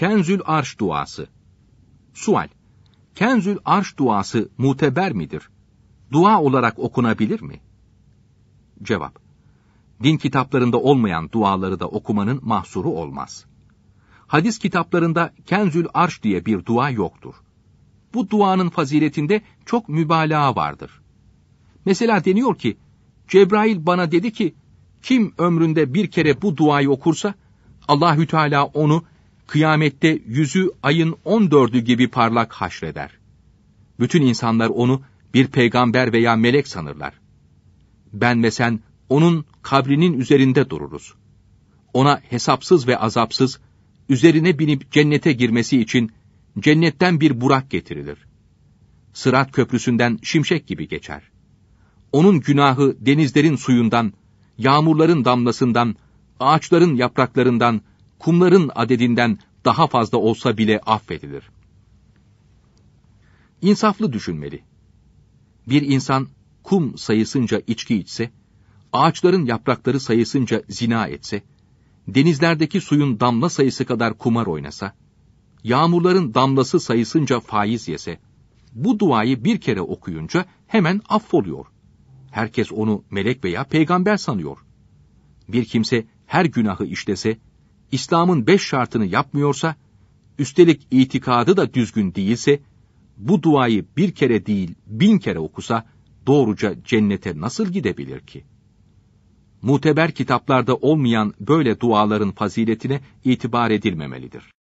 Kenzül Arş duası. Sual. Kenzül Arş duası muteber midir? Dua olarak okunabilir mi? Cevap. Din kitaplarında olmayan duaları da okumanın mahsuru olmaz. Hadis kitaplarında Kenzül Arş diye bir dua yoktur. Bu duanın faziletinde çok mübalağa vardır. Mesela deniyor ki, Cebrail bana dedi ki, kim ömründe bir kere bu duayı okursa, Allahü Teala onu kıyamette yüzü ayın on dördü gibi parlak haşreder. Bütün insanlar onu bir peygamber veya melek sanırlar. Ben ve sen onun kabrinin üzerinde dururuz. Ona hesapsız ve azapsız, üzerine binip cennete girmesi için cennetten bir burak getirilir. Sırat köprüsünden şimşek gibi geçer. Onun günahı denizlerin suyundan, yağmurların damlasından, ağaçların yapraklarından, kumların adedinden daha fazla olsa bile affedilir. İnsaflı düşünmeli. Bir insan kum sayısınca içki içse, ağaçların yaprakları sayısınca zina etse, denizlerdeki suyun damla sayısı kadar kumar oynasa, yağmurların damlası sayısınca faiz yese, bu duayı bir kere okuyunca hemen affoluyor. Herkes onu melek veya peygamber sanıyor. Bir kimse her günahı işlese, İslam'ın beş şartını yapmıyorsa, üstelik itikadı da düzgün değilse, bu duayı bir kere değil bin kere okusa, doğruca cennete nasıl gidebilir ki? Muteber kitaplarda olmayan böyle duaların faziletine itibar edilmemelidir.